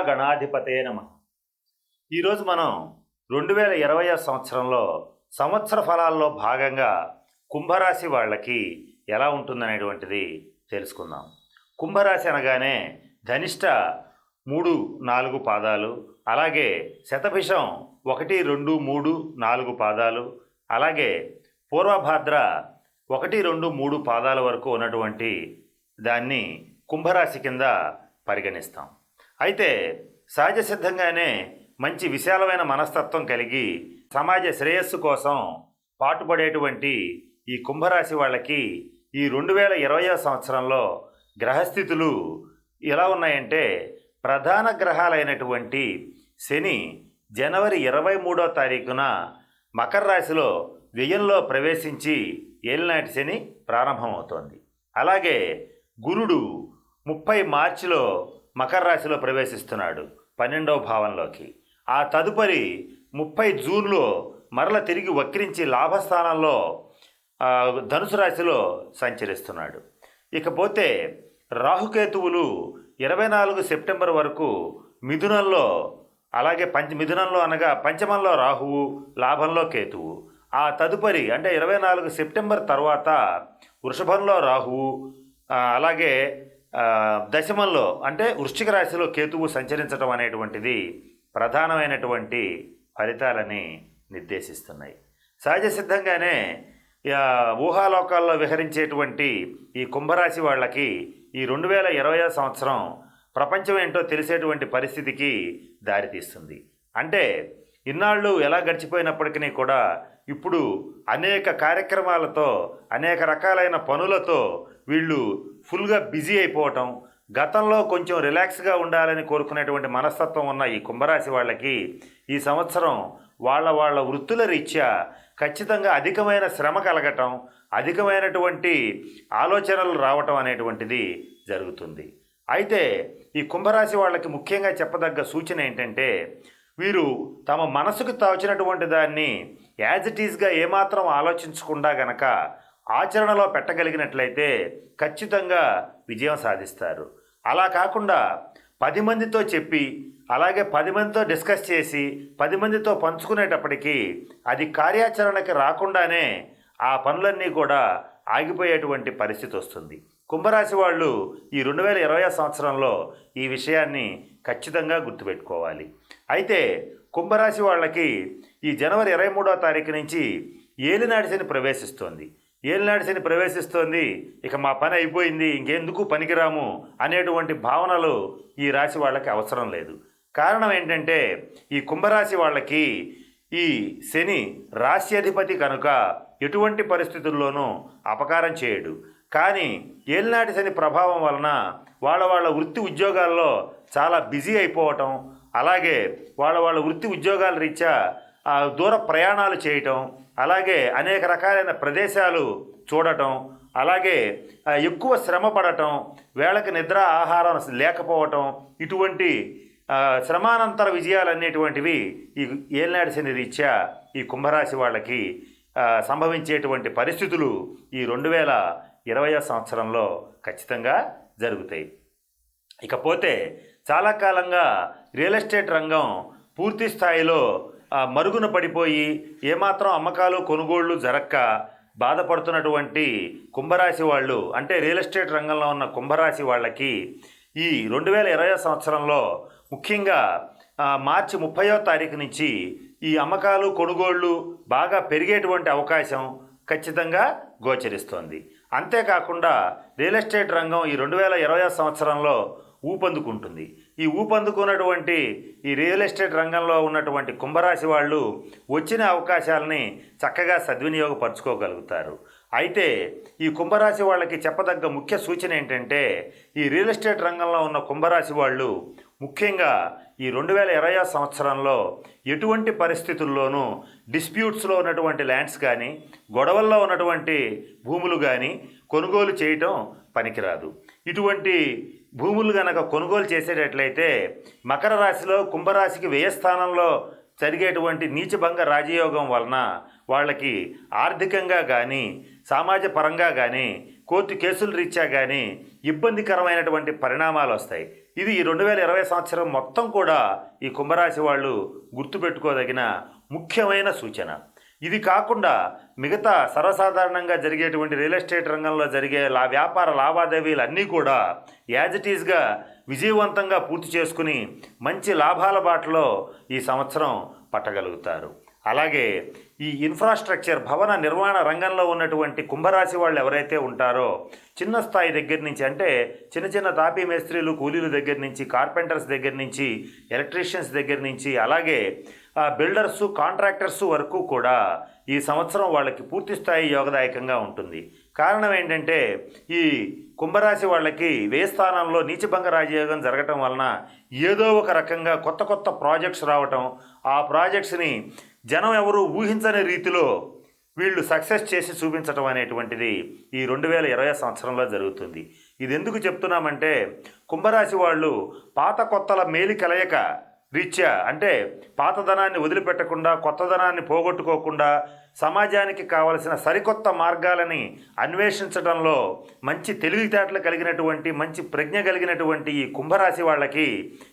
మహాగణాధిపతే నమ. ఈరోజు మనం రెండు వేల ఇరవై సంవత్సరంలో సంవత్సర ఫలాల్లో భాగంగా కుంభరాశి వాళ్ళకి ఎలా ఉంటుందనేటువంటిది తెలుసుకుందాం. కుంభరాశి అనగానే ధనిష్ట మూడు నాలుగు పాదాలు అలాగే శతభిషం ఒకటి రెండు మూడు నాలుగు పాదాలు అలాగే పూర్వభాద్ర ఒకటి రెండు మూడు పాదాల వరకు ఉన్నటువంటి దాన్ని కుంభరాశి కింద పరిగణిస్తాం. అయితే సహజ సిద్ధంగానే మంచి విశాలమైన మనస్తత్వం కలిగి సమాజ శ్రేయస్సు కోసం పాటుపడేటువంటి ఈ కుంభరాశి వాళ్ళకి ఈ రెండు వేల ఇరవయో సంవత్సరంలో గ్రహస్థితులు ఎలా ఉన్నాయంటే ప్రధాన గ్రహాలైనటువంటి శని జనవరి ఇరవై మూడో తారీఖున మకర రాశిలో వ్యయంలో ప్రవేశించి ఏలినాటి శని ప్రారంభమవుతోంది. అలాగే గురుడు ముప్పై మార్చిలో మకర రాశిలో ప్రవేశిస్తున్నాడు పన్నెండవ భావంలోకి. ఆ తదుపరి ముప్పై జూన్లో మరల తిరిగి వక్రించి లాభస్థానంలో ధనుసు రాశిలో సంచరిస్తున్నాడు. ఇకపోతే రాహుకేతువులు ఇరవై నాలుగు సెప్టెంబర్ వరకు మిథునంలో అలాగే పంచ మిథునంలో అనగా పంచమంలో రాహువు లాభంలో కేతువు. ఆ తదుపరి అంటే ఇరవై నాలుగు సెప్టెంబర్ తర్వాత వృషభంలో రాహువు అలాగే దశమంలో అంటే వృశ్చిక రాశిలో కేతువు సంచరించడం అనేటువంటిది ప్రధానమైనటువంటి ఫలితాలని నిర్దేశిస్తున్నాయి. సహజ సిద్ధంగానే ఊహాలోకాల్లో విహరించేటువంటి ఈ కుంభరాశి వాళ్ళకి ఈ రెండు వేల ఇరవై సంవత్సరం ప్రపంచం ఏంటో తెలిసేటువంటి పరిస్థితికి దారితీస్తుంది. అంటే ఇన్నాళ్ళు ఎలా గడిచిపోయినప్పటికీ కూడా ఇప్పుడు అనేక కార్యక్రమాలతో అనేక రకాలైన పనులతో వీళ్ళు ఫుల్గా బిజీ అయిపోవటం గతంలో కొంచెం రిలాక్స్గా ఉండాలని కోరుకునేటువంటి మనస్తత్వం ఉన్న ఈ కుంభరాశి వాళ్ళకి ఈ సంవత్సరం వాళ్ళ వాళ్ళ వృత్తుల రీత్యా ఖచ్చితంగా అధికమైన శ్రమ కలగటం అధికమైనటువంటి ఆలోచనలు రావటం అనేటువంటిది జరుగుతుంది. అయితే ఈ కుంభరాశి వాళ్ళకి ముఖ్యంగా చెప్పదగ్గ సూచన ఏంటంటే వీరు తమ మనసుకు తాచినటువంటి దాన్ని యాజ్ ఇట్ ఈజ్గా ఏమాత్రం ఆలోచించకుండా గనక ఆచరణలో పెట్టగలిగినట్లయితే ఖచ్చితంగా విజయం సాధిస్తారు. అలా కాకుండా పది మందితో చెప్పి అలాగే పది మందితో డిస్కస్ చేసి పది మందితో పంచుకునేటప్పటికీ అది కార్యాచరణకి రాకుండానే ఆ పనులన్నీ కూడా ఆగిపోయేటువంటి పరిస్థితి వస్తుంది. కుంభరాశి వాళ్ళు ఈ రెండు వేల ఇరవై సంవత్సరంలో ఈ విషయాన్ని ఖచ్చితంగా గుర్తుపెట్టుకోవాలి. అయితే కుంభరాశి వాళ్ళకి ఈ జనవరి ఇరవై మూడో తారీఖు నుంచి ఏలినాటి శని ప్రవేశిస్తోంది. ఏలినాటి శని ప్రవేశిస్తోంది. ఇక మా పని అయిపోయింది. ఇంకెందుకు పనికిరాము అనేటువంటి భావనలు ఈ రాశి వాళ్ళకి అవసరం లేదు. కారణం ఏంటంటే ఈ కుంభరాశి వాళ్ళకి ఈ శని రాశ్యాధిపతి కనుక ఎటువంటి పరిస్థితుల్లోనూ అపకారం చేయడు. కానీ ఏలినాటి శని ప్రభావం వలన వాళ్ళ వాళ్ళ వృత్తి ఉద్యోగాల్లో చాలా బిజీ అయిపోవటం అలాగే వాళ్ళ వాళ్ళ వృత్తి ఉద్యోగాల రీత్యా దూర ప్రయాణాలు చేయటం అలాగే అనేక రకాలైన ప్రదేశాలు చూడటం అలాగే ఎక్కువ శ్రమ పడటం వేళకి నిద్ర ఆహారం లేకపోవటం ఇటువంటి శ్రమానంతర విజయాలు అనేటువంటివి ఈ ఏలినాడు శని రీత్యా ఈ కుంభరాశి వాళ్ళకి సంభవించేటువంటి పరిస్థితులు ఈ రెండు వేల ఇరవై సంవత్సరంలో ఖచ్చితంగా జరుగుతాయి. ఇకపోతే చాలా కాలంగా రియల్ ఎస్టేట్ రంగం పూర్తి స్థాయిలో మరుగున పడిపోయి ఏమాత్రం అమ్మకాలు కొనుగోళ్ళు జరక్క బాధపడుతున్నటువంటి కుంభరాశి వాళ్ళు అంటే రియల్ ఎస్టేట్ రంగంలో ఉన్న కుంభరాశి వాళ్ళకి ఈ రెండు వేల ఇరవై సంవత్సరంలో ముఖ్యంగా మార్చి ముప్పయో తారీఖు నుంచి ఈ అమ్మకాలు కొనుగోళ్ళు బాగా పెరిగేటువంటి అవకాశం ఖచ్చితంగా గోచరిస్తోంది. అంతేకాకుండా రియల్ ఎస్టేట్ రంగం ఈ రెండు వేల ఇరవై సంవత్సరంలో ఊపందుకుంటుంది. ఈ ఊపందుకున్నటువంటి ఈ రియల్ ఎస్టేట్ రంగంలో ఉన్నటువంటి కుంభరాశి వాళ్ళు వచ్చిన అవకాశాలని చక్కగా సద్వినియోగపరచుకోగలుగుతారు. అయితే ఈ కుంభరాశి వాళ్ళకి చెప్పదగ్గ ముఖ్య సూచన ఏంటంటే ఈ రియల్ ఎస్టేట్ రంగంలో ఉన్న కుంభరాశి వాళ్ళు ముఖ్యంగా ఈ రెండు వేల ఇరవై సంవత్సరంలో ఎటువంటి పరిస్థితుల్లోనూ డిస్ప్యూట్స్లో ఉన్నటువంటి ల్యాండ్స్ కానీ గొడవల్లో ఉన్నటువంటి భూములు కానీ కొనుగోలు చేయటం పనికిరాదు. ఇటువంటి భూములు గనక కొనుగోలు చేసేటట్లయితే మకర రాశిలో కుంభరాశికి వ్యయస్థానంలో జరిగేటువంటి నీచభంగ రాజయోగం వలన వాళ్ళకి ఆర్థికంగా కానీ సమాజ పరంగా కానీ కోర్టు కేసుల రీత్యా కానీ ఇబ్బందికరమైనటువంటి పరిణామాలు వస్తాయి. ఇది ఈ రెండు వేల ఇరవై సంవత్సరం మొత్తం కూడా ఈ కుంభరాశి వాళ్ళు గుర్తుపెట్టుకోదగిన ముఖ్యమైన సూచన. ఇది కాకుండా మిగతా సర్వసాధారణంగా జరిగేటువంటి రియల్ ఎస్టేట్ రంగంలో జరిగే లా వ్యాపార లావాదేవీలు అన్నీ కూడా యాజ్ ఇట్ ఈజ్గా విజయవంతంగా పూర్తి చేసుకుని మంచి లాభాల బాటలో ఈ సంవత్సరం పట్టగలుగుతారు. అలాగే ఈ ఇన్ఫ్రాస్ట్రక్చర్ భవన నిర్మాణ రంగంలో ఉన్నటువంటి కుంభరాశి వాళ్ళు ఎవరైతే ఉంటారో చిన్న స్థాయి దగ్గర నుంచి అంటే చిన్న చిన్న తాపీ మేస్త్రీలు కూలీల దగ్గర నుంచి కార్పెంటర్స్ దగ్గర నుంచి ఎలక్ట్రీషియన్స్ దగ్గర నుంచి అలాగే ఆ కాంట్రాక్టర్స్ వరకు కూడా ఈ సంవత్సరం వాళ్ళకి పూర్తి స్థాయి యోగదాయకంగా ఉంటుంది. కారణం ఏంటంటే ఈ కుంభరాశి వాళ్ళకి వే స్థానంలో నీచభంగ రాజయోగం జరగటం వలన ఏదో ఒక రకంగా కొత్త కొత్త ప్రాజెక్ట్స్ రావటం ఆ ప్రాజెక్ట్స్ని జనం ఎవరు ఊహించని రీతిలో వీళ్ళు సక్సెస్ చేసి చూపించటం అనేటువంటిది ఈ రెండు వేల ఇరవై సంవత్సరంలో జరుగుతుంది. ఇది ఎందుకు చెప్తున్నామంటే కుంభరాశి వాళ్ళు పాత కొత్తల మేలి కలయిక రీత్యా అంటే పాతదనాన్ని వదిలిపెట్టకుండా కొత్తదనాన్ని పోగొట్టుకోకుండా సమాజానికి కావలసిన సరికొత్త మార్గాలని అన్వేషించడంలో మంచి తెలివితేటలు కలిగినటువంటి మంచి ప్రజ్ఞ కలిగినటువంటి ఈ కుంభరాశి వాళ్ళకి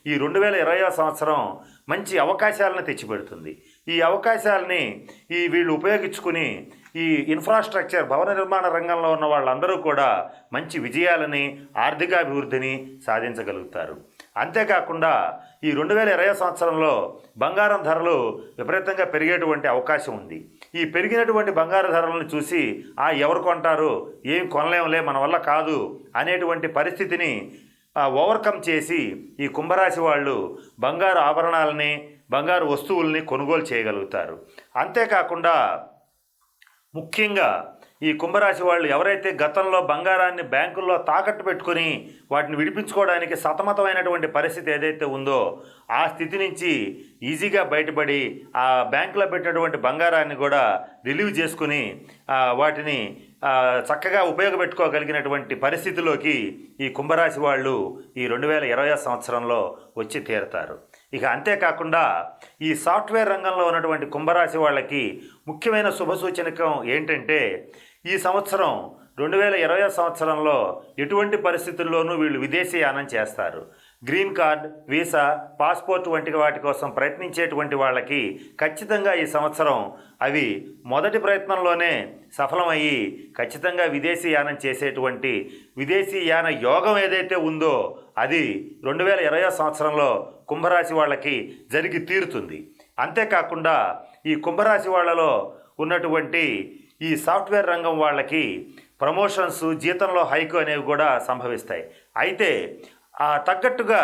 ఈ రెండు వేల ఇరవై సంవత్సరం మంచి అవకాశాలను తెచ్చిపెడుతుంది. ఈ అవకాశాలని ఈ వీళ్ళు ఉపయోగించుకుని ఈ ఇన్ఫ్రాస్ట్రక్చర్ భవన నిర్మాణ రంగంలో ఉన్న వాళ్ళందరూ కూడా మంచి విజయాలని ఆర్థికాభివృద్ధిని సాధించగలుగుతారు. అంతేకాకుండా ఈ రెండు వేల ఇరవై సంవత్సరంలో బంగారం ధరలు విపరీతంగా పెరిగేటువంటి అవకాశం ఉంది. ఈ పెరిగినటువంటి బంగారు ధరలను చూసి ఆ ఎవరు కొంటారు? ఏం కొనలేములే మన వల్ల కాదు అనేటువంటి పరిస్థితిని ఓవర్కమ్ చేసి ఈ కుంభరాశి వాళ్ళు బంగారు ఆభరణాలని బంగారు వస్తువుల్ని కొనుగోలు చేయగలుగుతారు. అంతేకాకుండా ముఖ్యంగా ఈ కుంభరాశి వాళ్ళు ఎవరైతే గతంలో బంగారాన్ని బ్యాంకుల్లో తాకట్టు పెట్టుకొని వాటిని విడిపించుకోవడానికి సతమతమైనటువంటి పరిస్థితి ఏదైతే ఉందో ఆ స్థితి నుంచి ఈజీగా బయటపడి ఆ బ్యాంకులో పెట్టినటువంటి బంగారాన్ని కూడా రిలీవ్ చేసుకుని వాటిని చక్కగా ఉపయోగపెట్టుకోగలిగినటువంటి పరిస్థితిలోకి ఈ కుంభరాశి వాళ్ళు ఈ రెండు వేల ఇరవై సంవత్సరంలో వచ్చి తీరుతారు. ఇక అంతేకాకుండా ఈ సాఫ్ట్వేర్ రంగంలో ఉన్నటువంటి కుంభరాశి వాళ్ళకి ముఖ్యమైన శుభ సూచనకం ఏంటంటే ఈ సంవత్సరం రెండు వేల ఇరవై సంవత్సరంలో ఎటువంటి పరిస్థితుల్లోనూ వీళ్ళు విదేశీయానం చేస్తారు. గ్రీన్ కార్డ్ వీసా పాస్పోర్ట్ వంటి వాటి కోసం ప్రయత్నించేటువంటి వాళ్ళకి ఖచ్చితంగా ఈ సంవత్సరం అవి మొదటి ప్రయత్నంలోనే సఫలమయ్యి ఖచ్చితంగా విదేశీ యానం చేసేటువంటి విదేశీ యాన యోగం ఏదైతే ఉందో అది రెండు వేల ఇరవై సంవత్సరంలో కుంభరాశి వాళ్ళకి జరిగి తీరుతుంది. అంతేకాకుండా ఈ కుంభరాశి వాళ్ళలో ఉన్నటువంటి ఈ సాఫ్ట్వేర్ రంగం వాళ్ళకి ప్రమోషన్స్ జీతంలో హైకు అనేవి కూడా సంభవిస్తాయి. అయితే ఆ తగ్గట్టుగా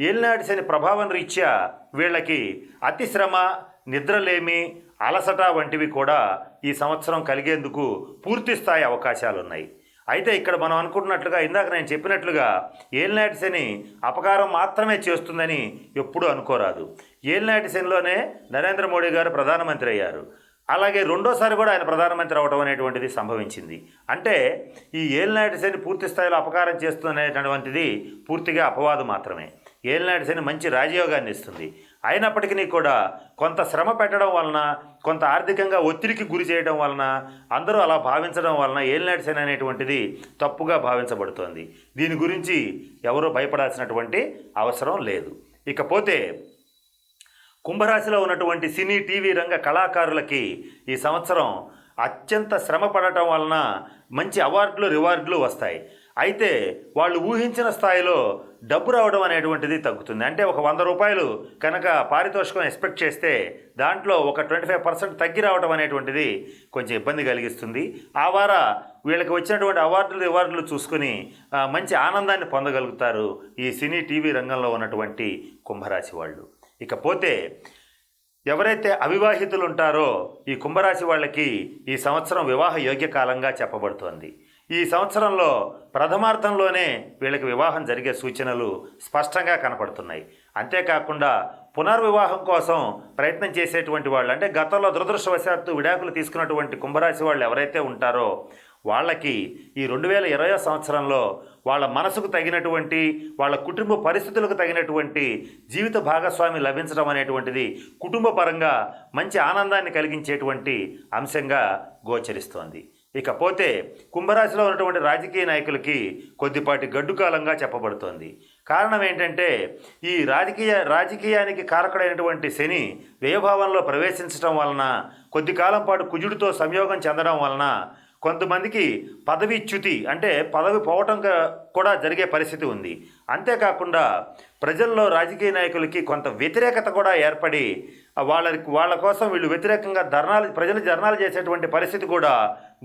ఏలినాటి శని ప్రభావం రీత్యా వీళ్ళకి అతిశ్రమ నిద్రలేమి అలసట వంటివి కూడా ఈ సంవత్సరం కలిగేందుకు పూర్తి స్థాయి అవకాశాలు ఉన్నాయి అయితే ఇక్కడ మనం అనుకుంటున్నట్లుగా ఇందాక నేను చెప్పినట్లుగా ఏలినాటి శని అపకారం మాత్రమే చేస్తుందని ఎప్పుడూ అనుకోరాదు. ఏలినాటి శనిలోనే నరేంద్ర మోడీ గారు ప్రధానమంత్రి అయ్యారు. అలాగే రెండోసారి కూడా ఆయన ప్రధానమంత్రి అవడం అనేటువంటిది సంభవించింది. అంటే ఈ ఏలినాటి శని పూర్తి స్థాయిలో అపకారం చేస్తున్నటువంటిది పూర్తిగా అపవాదు మాత్రమే. ఏలినాటి శని మంచి రాజయోగాన్ని ఇస్తుంది. అయినప్పటికీ కూడా కొంత శ్రమ పెట్టడం వలన కొంత ఆర్థికంగా ఒత్తిడికి గురి చేయడం వలన అందరూ అలా భావించడం వలన ఏలినాటి శని అనేటువంటిది తప్పుగా భావించబడుతోంది. దీని గురించి ఎవరూ భయపడాల్సినటువంటి అవసరం లేదు. ఇకపోతే కుంభరాశిలో ఉన్నటువంటి సినీ టీవీ రంగ కళాకారులకి ఈ సంవత్సరం అత్యంత శ్రమ పడటం వలన మంచి అవార్డులు రివార్డులు వస్తాయి. అయితే వాళ్ళు ఊహించిన స్థాయిలో డబ్బు రావడం అనేటువంటిది తగ్గుతుంది. అంటే ఒక వంద రూపాయలు కనుక పారితోషికం ఎక్స్పెక్ట్ చేస్తే దాంట్లో ఒక ట్వంటీ ఫైవ్ పర్సెంట్ తగ్గి రావడం అనేటువంటిది కొంచెం ఇబ్బంది కలిగిస్తుంది. ఆ వార వీళ్ళకి వచ్చినటువంటి అవార్డులు రివార్డులు చూసుకుని మంచి ఆనందాన్ని పొందగలుగుతారు ఈ సినీ టీవీ రంగంలో ఉన్నటువంటి కుంభరాశి వాళ్ళు. ఇకపోతే ఎవరైతే అవివాహితులు ఉంటారో ఈ కుంభరాశి వాళ్ళకి ఈ సంవత్సరం వివాహ యోగ్య కాలంగా చెప్పబడుతోంది. ఈ సంవత్సరంలో ప్రథమార్థంలోనే వీళ్ళకి వివాహం జరిగే సూచనలు స్పష్టంగా కనపడుతున్నాయి. అంతేకాకుండా పునర్వివాహం కోసం ప్రయత్నం చేసేటువంటి వాళ్ళు అంటే గతంలో దురదృష్టవశాత్తు విడాకులు తీసుకున్నటువంటి కుంభరాశి వాళ్ళు ఎవరైతే ఉంటారో వాళ్ళకి ఈ రెండు వేల ఇరవై సంవత్సరంలో వాళ్ళ మనసుకు తగినటువంటి వాళ్ళ కుటుంబ పరిస్థితులకు తగినటువంటి జీవిత భాగస్వామి లభించడం అనేటువంటిది కుటుంబ పరంగా మంచి ఆనందాన్ని కలిగించేటువంటి అంశంగా గోచరిస్తోంది. ఇకపోతే కుంభరాశిలో ఉన్నటువంటి రాజకీయ నాయకులకి కొద్దిపాటి గడ్డు కాలంగా చెప్పబడుతోంది. కారణం ఏంటంటే ఈ రాజకీయ రాజకీయానికి కారకుడైనటువంటి శని వ్యయభావంలో ప్రవేశించడం వలన కొద్ది కాలం పాటు కుజుడితో సంయోగం చెందడం వలన కొంతమందికి పదవి చ్యుతి అంటే పదవి పోవటం కూడా జరిగే పరిస్థితి ఉంది. అంతేకాకుండా ప్రజల్లో రాజకీయ నాయకులకి కొంత వ్యతిరేకత కూడా ఏర్పడి వాళ్ళకి వాళ్ళ కోసం వీళ్ళు వ్యతిరేకంగా ధర్నాలు ప్రజలు ధర్నాలు చేసేటువంటి పరిస్థితి కూడా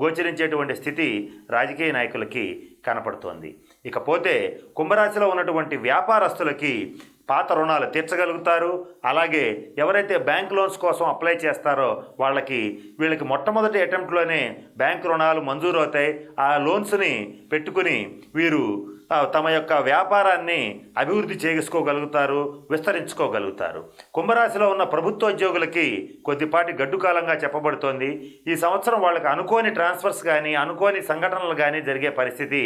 గోచరించేటువంటి స్థితి రాజకీయ నాయకులకి కనపడుతోంది. ఇకపోతే కుంభరాశిలో ఉన్నటువంటి వ్యాపారస్తులకి పాత రుణాలు తీర్చగలుగుతారు. అలాగే ఎవరైతే బ్యాంక్ లోన్స్ కోసం అప్లై చేస్తారో వాళ్ళకి వీళ్ళకి మొట్టమొదటి అటెంప్ట్లోనే బ్యాంక్ రుణాలు మంజూరు అవుతాయి ఆ లోన్స్ని పెట్టుకుని వీరు తమ యొక్క వ్యాపారాన్ని అభివృద్ధి చేసుకోగలుగుతారు విస్తరించుకోగలుగుతారు. కుంభరాశిలో ఉన్న ప్రభుత్వోద్యోగులకి కొద్దిపాటి గడ్డు కాలంగా చెప్పబడుతోంది. ఈ సంవత్సరం వాళ్ళకి అనుకోని ట్రాన్స్ఫర్స్ కానీ అనుకోని సంఘటనలు కానీ జరిగే పరిస్థితి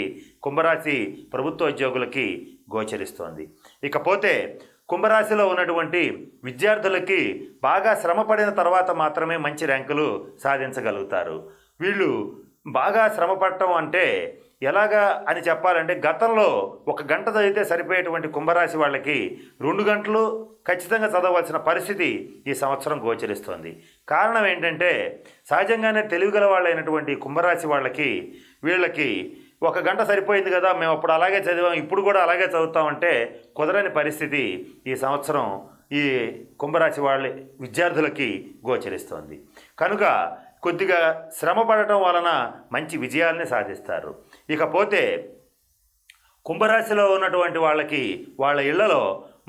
కుంభరాశి ప్రభుత్వోద్యోగులకి గోచరిస్తోంది. ఇకపోతే కుంభరాశిలో ఉన్నటువంటి విద్యార్థులకి బాగా శ్రమపడిన తర్వాత మాత్రమే మంచి ర్యాంకులు సాధించగలుగుతారు. వీళ్ళు బాగా శ్రమపడటం అంటే ఎలాగా అని చెప్పాలంటే గతంలో ఒక గంట చదివితే సరిపోయేటువంటి కుంభరాశి వాళ్ళకి రెండు గంటలు ఖచ్చితంగా చదవలసిన పరిస్థితి ఈ సంవత్సరం గోచరిస్తోంది. కారణం ఏంటంటే సహజంగానే తెలివిగల వాళ్ళైనటువంటి కుంభరాశి వాళ్ళకి వీళ్ళకి ఒక గంట సరిపోయింది కదా మేము అప్పుడు అలాగే చదివాం ఇప్పుడు కూడా అలాగే చదువుతామంటే కుదరని పరిస్థితి ఈ సంవత్సరం ఈ కుంభరాశి వాళ్ళ విద్యార్థులకి గోచరిస్తోంది. కనుక కొద్దిగా శ్రమ పడటం వలన మంచి విజయాల్ని సాధిస్తారు. ఇకపోతే కుంభరాశిలో ఉన్నటువంటి వాళ్ళకి వాళ్ళ ఇళ్ళలో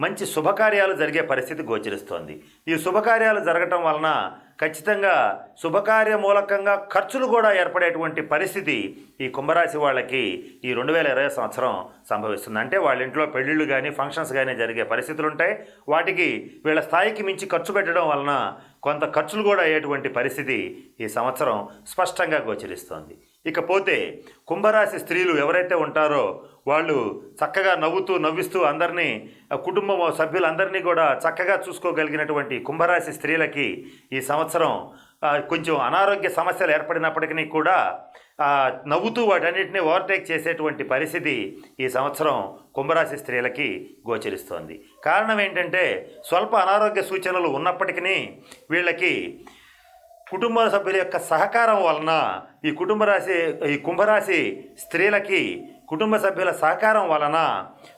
మంచి శుభకార్యాలు జరిగే పరిస్థితి గోచరిస్తోంది. ఈ శుభకార్యాలు జరగటం వలన ఖచ్చితంగా శుభకార్య మూలకంగా ఖర్చులు కూడా ఏర్పడేటువంటి పరిస్థితి ఈ కుంభరాశి వాళ్ళకి ఈ రెండు వేల ఇరవై సంవత్సరం సంభవిస్తుంది. అంటే వాళ్ళ ఇంట్లో పెళ్ళిళ్ళు కానీ ఫంక్షన్స్ కానీ జరిగే పరిస్థితులు ఉంటాయి. వాటికి వీళ్ళ స్థాయికి మించి ఖర్చు పెట్టడం వలన కొంత ఖర్చులు కూడా అయ్యేటువంటి పరిస్థితి ఈ సంవత్సరం స్పష్టంగా గోచరిస్తోంది. ఇకపోతే కుంభరాశి స్త్రీలు ఎవరైతే ఉంటారో వాళ్ళు చక్కగా నవ్వుతూ నవ్విస్తూ అందరినీ కుటుంబం సభ్యులందరినీ కూడా చక్కగా చూసుకోగలిగినటువంటి కుంభరాశి స్త్రీలకి ఈ సంవత్సరం కొంచెం అనారోగ్య సమస్యలు ఏర్పడినప్పటికీ కూడా నవ్వుతూ వాటన్నిటిని ఓవర్టేక్ చేసేటువంటి పరిస్థితి ఈ సంవత్సరం కుంభరాశి స్త్రీలకి గోచరిస్తోంది. కారణం ఏంటంటే స్వల్ప అనారోగ్య సూచనలు ఉన్నప్పటికీ వీళ్ళకి కుటుంబ సభ్యుల యొక్క సహకారం వలన ఈ కుటుంబ రాశి ఈ కుంభరాశి స్త్రీలకి కుటుంబ సభ్యుల సహకారం వలన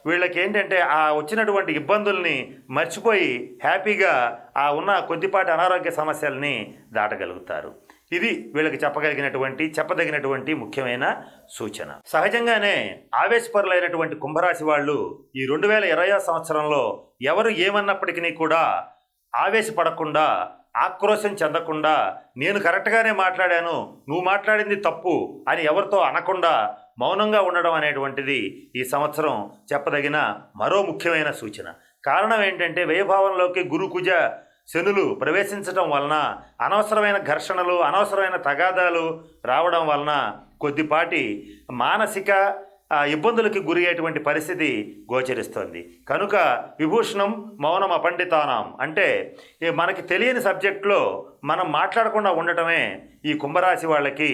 వీళ్ళకి ఏంటంటే ఆ వచ్చినటువంటి ఇబ్బందుల్ని మర్చిపోయి హ్యాపీగా ఆ ఉన్న కొద్దిపాటి అనారోగ్య సమస్యల్ని దాటగలుగుతారు. ఇది వీళ్ళకి చెప్పగలిగినటువంటి చెప్పదగినటువంటి ముఖ్యమైన సూచన. సహజంగానే ఆవేశపరులైనటువంటి కుంభరాశి వాళ్ళు ఈ రెండు వేల ఇరవై సంవత్సరంలో ఎవరు ఏమన్నప్పటికీ కూడా ఆవేశపడకుండా ఆక్రోశం చెందకుండా నేను కరెక్ట్గానే మాట్లాడాను నువ్వు మాట్లాడింది తప్పు అని ఎవరితో అనకుండా మౌనంగా ఉండడం అనేటువంటిది ఈ సంవత్సరం చెప్పదగిన మరో ముఖ్యమైన సూచన. కారణం ఏంటంటే వ్యయభావంలోకి గురుకుజ శనులు ప్రవేశించడం వలన అనవసరమైన ఘర్షణలు అనవసరమైన తగాదాలు రావడం వలన కొద్దిపాటి మానసిక ఇబ్బందులకి గురి అయ్యేటువంటి పరిస్థితి గోచరిస్తుంది. కనుక విభూషణం మౌనం అపండితానం అంటే మనకి తెలియని సబ్జెక్టులో మనం మాట్లాడకుండా ఉండటమే ఈ కుంభరాశి వాళ్ళకి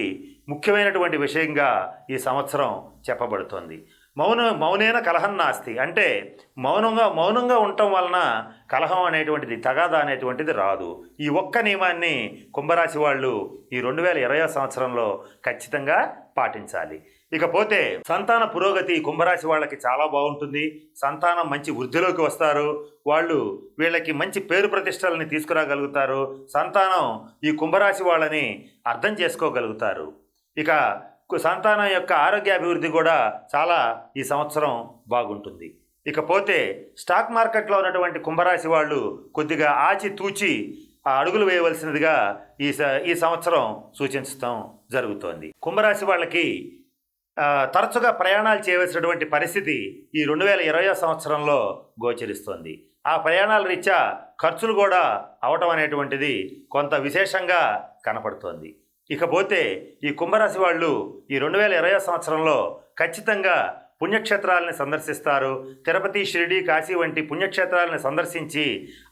ముఖ్యమైనటువంటి విషయంగా ఈ సంవత్సరం చెప్పబడుతోంది. మౌన మౌనేన కలహం నాస్తి. అంటే మౌనంగా మౌనంగా ఉండటం వలన కలహం అనేటువంటిది తగాదా అనేటువంటిది రాదు. ఈ ఒక్క నియమాన్ని కుంభరాశి వాళ్ళు ఈ రెండు వేల ఇరవై సంవత్సరంలో ఖచ్చితంగా పాటించాలి. ఇకపోతే సంతాన పురోగతి కుంభరాశి వాళ్ళకి చాలా బాగుంటుంది. సంతానం మంచి వృద్ధిలోకి వస్తారు. వాళ్ళు వీళ్ళకి మంచి పేరు ప్రతిష్టలని తీసుకురాగలుగుతారు. సంతానం ఈ కుంభరాశి వాళ్ళని అర్థం చేసుకోగలుగుతారు. ఇక కు- సంతానం యొక్క ఆరోగ్య అభివృద్ధి కూడా చాలా ఈ సంవత్సరం బాగుంటుంది. ఇకపోతే స్టాక్ మార్కెట్లో ఉన్నటువంటి కుంభరాశి వాళ్ళు కొద్దిగా ఆచి తూచి ఆ అడుగులు వేయవలసినదిగా ఈ స- ఈ సంవత్సరం సూచించడం జరుగుతోంది. కుంభరాశి వాళ్ళకి తరచుగా ప్రయాణాలు చేయవలసినటువంటి పరిస్థితి ఈ రెండు వేల ఇరవై సంవత్సరంలో గోచరిస్తోంది. ఆ ప్రయాణాల రీత్యా ఖర్చులు కూడా అవటం అనేటువంటిది కొంత విశేషంగా కనపడుతోంది. ఇకపోతే ఈ కుంభరాశి వాళ్ళు ఈ రెండు వేల ఇరవై సంవత్సరంలో ఖచ్చితంగా పుణ్యక్షేత్రాలని సందర్శిస్తారు. తిరుపతి షిరిడి కాశీ వంటి పుణ్యక్షేత్రాలను సందర్శించి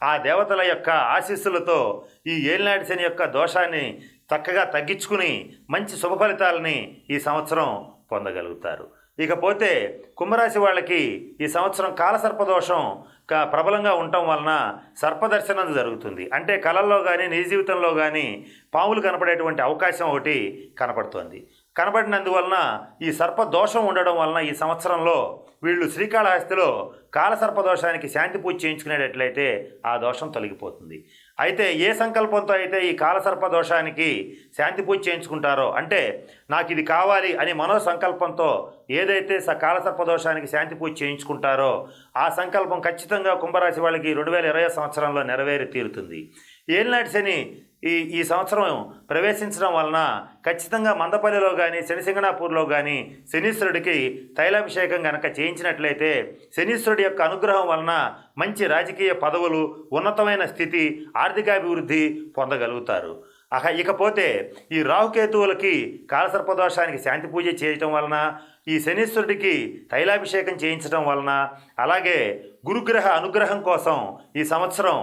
ఆ దేవతల యొక్క ఆశీస్సులతో ఈ ఏలినాటి శని యొక్క దోషాన్ని చక్కగా తగ్గించుకుని మంచి శుభ ఫలితాలని ఈ సంవత్సరం పొందగలుగుతారు. ఇకపోతే కుంభరాశి వాళ్ళకి ఈ సంవత్సరం కాలసర్పదోషం ప్రబలంగా ఉండటం వలన సర్పదర్శనం జరుగుతుంది. అంటే కళల్లో కానీ నిజ జీవితంలో కానీ పాములు కనపడేటువంటి అవకాశం ఒకటి కనపడుతోంది. కనబడినందువలన ఈ సర్పదోషం ఉండడం వలన ఈ సంవత్సరంలో వీళ్ళు శ్రీకాళహస్తిలో కాలసర్పదోషానికి శాంతి పూజ చేయించుకునేటట్లయితే ఆ దోషం తొలగిపోతుంది. అయితే ఏ సంకల్పంతో అయితే ఈ కాలసర్ప దోషానికి శాంతి పూజ చేయించుకుంటారో అంటే నాకు ఇది కావాలి అని మనో సంకల్పంతో ఏదైతే స కాలసర్ప దోషానికి శాంతి పూజ చేయించుకుంటారో ఆ సంకల్పం ఖచ్చితంగా కుంభరాశి వాళ్ళకి రెండు వేల ఇరవై సంవత్సరంలో నెరవేరి తీరుతుంది. ఏలినాటి శని ఈ ఈ సంవత్సరం ప్రవేశించడం వలన ఖచ్చితంగా మందపల్లిలో కానీ శనిసింగనాపూర్లో కానీ శనీశ్వరుడికి తైలాభిషేకం కనుక చేయించినట్లయితే శనీశ్వరుడి యొక్క అనుగ్రహం వలన మంచి రాజకీయ పదవులు ఉన్నతమైన స్థితి ఆర్థికాభివృద్ధి పొందగలుగుతారు. అహ ఇకపోతే ఈ రాహుకేతువులకి కాలసర్పదోషానికి శాంతి పూజ చేయటం వలన ఈ శనీశ్వరుడికి తైలాభిషేకం చేయించడం వలన అలాగే గురుగ్రహ అనుగ్రహం కోసం ఈ సంవత్సరం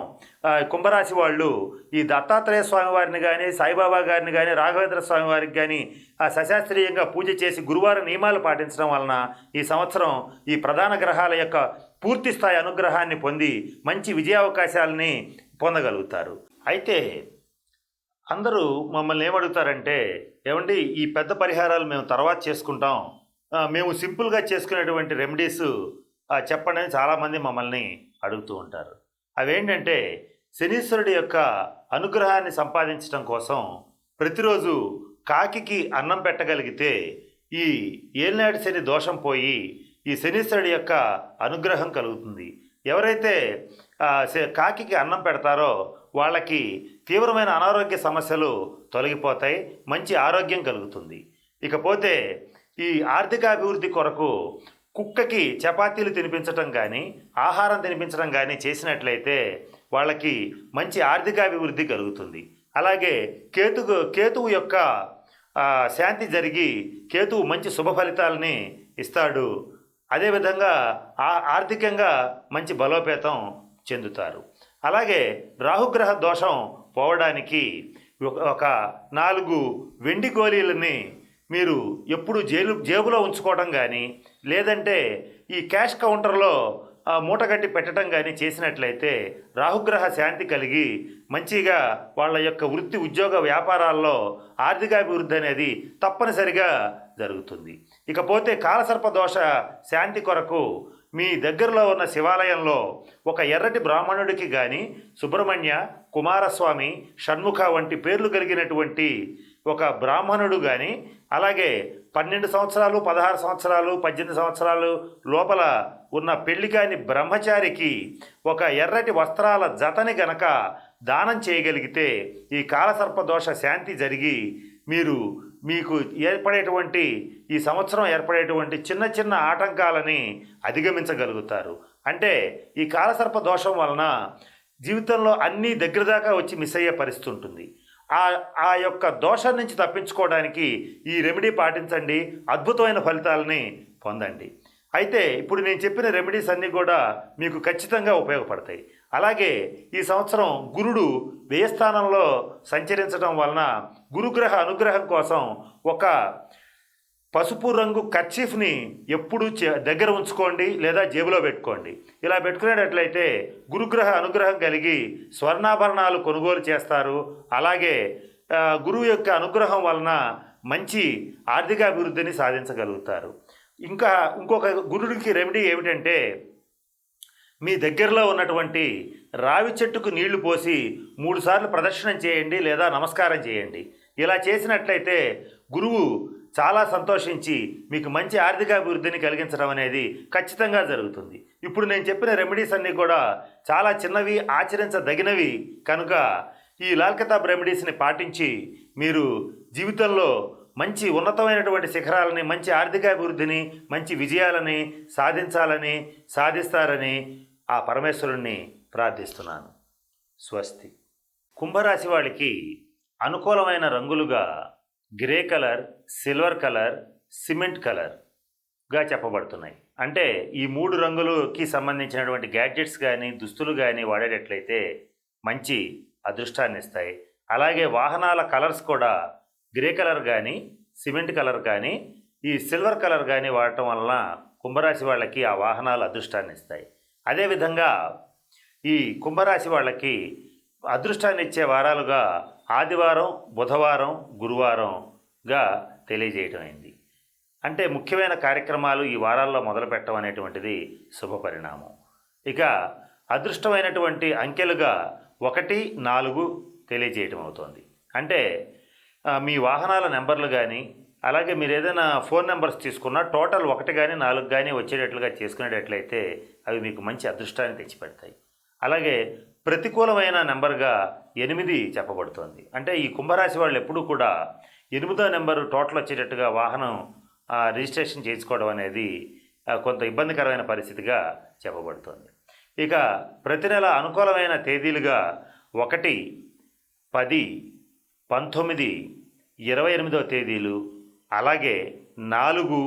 కుంభరాశి వాళ్ళు ఈ దత్తాత్రేయ స్వామి వారిని కానీ సాయిబాబా గారిని కానీ రాఘవేంద్ర స్వామి వారికి కానీ ఆ సశాస్త్రీయంగా పూజ చేసి గురువారం నియమాలు పాటించడం వలన ఈ సంవత్సరం ఈ ప్రధాన గ్రహాల యొక్క పూర్తి స్థాయి అనుగ్రహాన్ని పొంది మంచి విజయావకాశాలని పొందగలుగుతారు. అయితే అందరూ మమ్మల్ని ఏమడుగుతారంటే ఏమండి ఈ పెద్ద పరిహారాలు మేము తర్వాత చేసుకుంటాం. మేము సింపుల్గా చేసుకునేటువంటి రెమెడీస్ చెప్పండి అని చాలామంది మమ్మల్ని అడుగుతూ ఉంటారు. అవేంటంటే శనీశ్వరుడి యొక్క అనుగ్రహాన్ని సంపాదించడం కోసం ప్రతిరోజు కాకికి అన్నం పెట్టగలిగితే ఈ ఏలినాటి శని దోషం పోయి ఈ శనీశ్వరుడి యొక్క అనుగ్రహం కలుగుతుంది. ఎవరైతే కాకికి అన్నం పెడతారో వాళ్ళకి తీవ్రమైన అనారోగ్య సమస్యలు తొలగిపోతాయి మంచి ఆరోగ్యం కలుగుతుంది. ఇకపోతే ఈ ఆర్థికాభివృద్ధి కొరకు కుక్కకి చపాతీలు తినిపించటం కానీ ఆహారం తినిపించడం కానీ చేసినట్లయితే వాళ్ళకి మంచి ఆర్థికాభివృద్ధి కలుగుతుంది. అలాగే కేతుకు కేతువు యొక్క శాంతి జరిగి కేతువు మంచి శుభ ఫలితాలని ఇస్తాడు. అదేవిధంగా ఆ ఆర్థికంగా మంచి బలోపేతం చెందుతారు. అలాగే రాహుగ్రహ దోషం పోవడానికి ఒక నాలుగు వెండి గోళీలని మీరు ఎప్పుడు జేలు జేబులో ఉంచుకోవడం కానీ లేదంటే ఈ క్యాష్ కౌంటర్లో మూటగట్టి పెట్టడం కానీ చేసినట్లయితే రాహుగ్రహ శాంతి కలిగి మంచిగా వాళ్ళ యొక్క వృత్తి ఉద్యోగ వ్యాపారాల్లో ఆర్థికాభివృద్ధి అనేది తప్పనిసరిగా జరుగుతుంది. ఇకపోతే కాలసర్ప దోష శాంతి కొరకు మీ దగ్గరలో ఉన్న శివాలయంలో ఒక ఎర్రటి బ్రాహ్మణుడికి కానీ సుబ్రహ్మణ్య కుమారస్వామి షణ్ముఖ వంటి పేర్లు కలిగినటువంటి ఒక బ్రాహ్మణుడు కానీ అలాగే పన్నెండు సంవత్సరాలు పదహారు సంవత్సరాలు పద్దెనిమిది సంవత్సరాలు లోపల ఉన్న పెళ్ళి కాని బ్రహ్మచారికి ఒక ఎర్రటి వస్త్రాల జతని గనక దానం చేయగలిగితే ఈ కాలసర్ప దోష శాంతి జరిగి మీరు మీకు ఏర్పడేటువంటి ఈ సంవత్సరం ఏర్పడేటువంటి చిన్న చిన్న ఆటంకాలని అధిగమించగలుగుతారు. అంటే ఈ కాలసర్ప దోషం వలన జీవితంలో అన్నీ దగ్గర దాకా వచ్చి మిస్ అయ్యే పరిస్థితి ఉంటుంది. ఆ ఆ యొక్క దోషం నుంచి తప్పించుకోవడానికి ఈ రెమెడీ పాటించండి. అద్భుతమైన ఫలితాలని పొందండి. అయితే ఇప్పుడు నేను చెప్పిన రెమెడీస్ అన్నీ కూడా మీకు ఖచ్చితంగా ఉపయోగపడతాయి. అలాగే ఈ సంవత్సరం గురుడు వ్యయస్థానంలో సంచరించడం వలన గురుగ్రహ అనుగ్రహం కోసం ఒక పసుపు రంగు కర్చీఫ్ని ఎప్పుడు దగ్గర ఉంచుకోండి లేదా జేబులో పెట్టుకోండి. ఇలా పెట్టుకునేటట్లయితే గురుగ్రహ అనుగ్రహం కలిగి స్వర్ణాభరణాలు కొనుగోలు చేస్తారు. అలాగే గురువు యొక్క అనుగ్రహం వలన మంచి ఆర్థిక అభివృద్ధిని సాధించగలుగుతారు. ఇంకా ఇంకొక గురుడికి రెమెడీ ఏమిటంటే మీ దగ్గరలో ఉన్నటువంటి రావి చెట్టుకు నీళ్ళు పోసి మూడుసార్లు ప్రదక్షిణం చేయండి లేదా నమస్కారం చేయండి. ఇలా చేసినట్లయితే గురువు చాలా సంతోషించి మీకు మంచి ఆర్థికాభివృద్ధిని కలిగించడం అనేది ఖచ్చితంగా జరుగుతుంది. ఇప్పుడు నేను చెప్పిన రెమెడీస్ అన్నీ కూడా చాలా చిన్నవి ఆచరించదగినవి. కనుక ఈ లాల్కతాబ్ రెమెడీస్ని పాటించి మీరు జీవితంలో మంచి ఉన్నతమైనటువంటి శిఖరాలని మంచి ఆర్థికాభివృద్ధిని మంచి విజయాలని సాధించాలని సాధిస్తారని ఆ పరమేశ్వరుణ్ణి ప్రార్థిస్తున్నాను. స్వస్తి. కుంభరాశి వాళ్ళకి అనుకూలమైన రంగులుగా grey colour silver colour cement కలర్గా చెప్పబడుతున్నాయి. అంటే ఈ మూడు రంగులకి సంబంధించినటువంటి గ్యాడ్జెట్స్ కానీ దుస్తులు కానీ వాడేటట్లయితే మంచి అదృష్టాన్ని ఇస్తాయి. అలాగే వాహనాల కలర్స్ కూడా గ్రే కలర్ కానీ సిమెంట్ కలర్ కానీ ఈ సిల్వర్ కలర్ కానీ వాడటం వలన కుంభరాశి వాళ్ళకి ఆ వాహనాలు అదృష్టాన్ని ఇస్తాయి. అదేవిధంగా ఈ కుంభరాశి వాళ్ళకి అదృష్టాన్ని ఇచ్చే వారాలుగా ఆదివారం బుధవారం గురువారంగా తెలియజేయటం అయింది. అంటే ముఖ్యమైన కార్యక్రమాలు ఈ వారాల్లో మొదలు పెట్టడం అనేటువంటిది శుభ పరిణామం. ఇక అదృష్టమైనటువంటి అంకెలుగా ఒకటి నాలుగు తెలియజేయటం అవుతోంది. అంటే మీ వాహనాల నెంబర్లు కానీ అలాగే మీరు ఏదైనా ఫోన్ నెంబర్స్ తీసుకున్నా టోటల్ ఒకటి కానీ నాలుగు కానీ వచ్చేటట్లుగా చేసుకునేటట్లయితే అవి మీకు మంచి అదృష్టాన్ని తెచ్చిపెడతాయి. అలాగే ప్రతికూలమైన నెంబర్గా ఎనిమిది చెప్పబడుతోంది. అంటే ఈ కుంభరాశి వాళ్ళు ఎప్పుడూ కూడా ఎనిమిదో నెంబరు టోటల్ వచ్చేటట్టుగా వాహనం ఆ, రిజిస్ట్రేషన్ చేసుకోవడం అనేది కొంత ఇబ్బందికరమైన పరిస్థితిగా చెప్పబడుతోంది. ఇక ప్రతి నెల అనుకూలమైన తేదీలుగా ఒకటి పది పంతొమ్మిది ఇరవై ఎనిమిదో తేదీలు అలాగే నాలుగు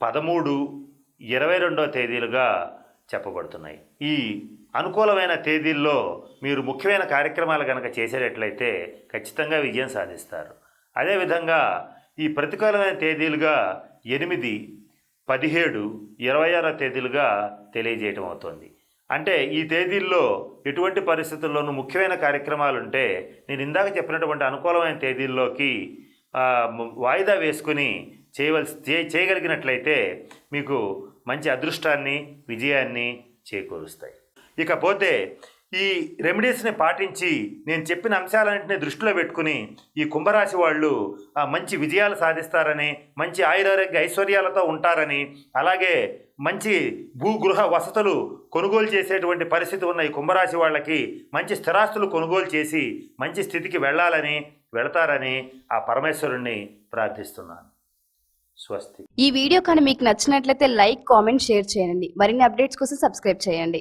పదమూడు ఇరవై రెండవ తేదీలుగా చెప్పబడుతున్నాయి. ఈ అనుకూలమైన తేదీల్లో మీరు ముఖ్యమైన కార్యక్రమాలు కనుక చేసేటట్లయితే ఖచ్చితంగా విజయం సాధిస్తారు. అదేవిధంగా ఈ ప్రతికూలమైన తేదీలుగా ఎనిమిది పదిహేడు ఇరవై ఆరో తేదీలుగా తెలియజేయటం అవుతోంది. అంటే ఈ తేదీల్లో ఎటువంటి పరిస్థితుల్లోనూ ముఖ్యమైన కార్యక్రమాలు ఉంటే నేను ఇందాక చెప్పినటువంటి అనుకూలమైన తేదీల్లోకి వాయిదా వేసుకుని చేయవలసి చే- చేయగలిగినట్లయితే మీకు మంచి అదృష్టాన్ని విజయాన్ని చేకూరుస్తాయి. ఇకపోతే ఈ రెమెడీస్ని పాటించి నేను చెప్పిన అంశాలన్నింటినీ దృష్టిలో పెట్టుకుని ఈ కుంభరాశి వాళ్ళు ఆ, మంచి విజయాలు సాధిస్తారని మంచి ఆయురారోగ్య ఐశ్వర్యాలతో ఉంటారని అలాగే మంచి భూగృహ వసతులు కొనుగోలు చేసేటువంటి పరిస్థితి ఉన్న ఈ కుంభరాశి వాళ్ళకి మంచి స్థిరాస్తులు కొనుగోలు చేసి మంచి స్థితికి వెళ్ళాలని వెళతారని ఆ పరమేశ్వరుణ్ణి ప్రార్థిస్తున్నాను. స్వస్తి. ఈ వీడియో కానీ మీకు నచ్చినట్లయితే లైక్ కామెంట్ షేర్ చేయండి. మరిన్ని అప్డేట్స్ కోసం సబ్స్క్రైబ్ చేయండి.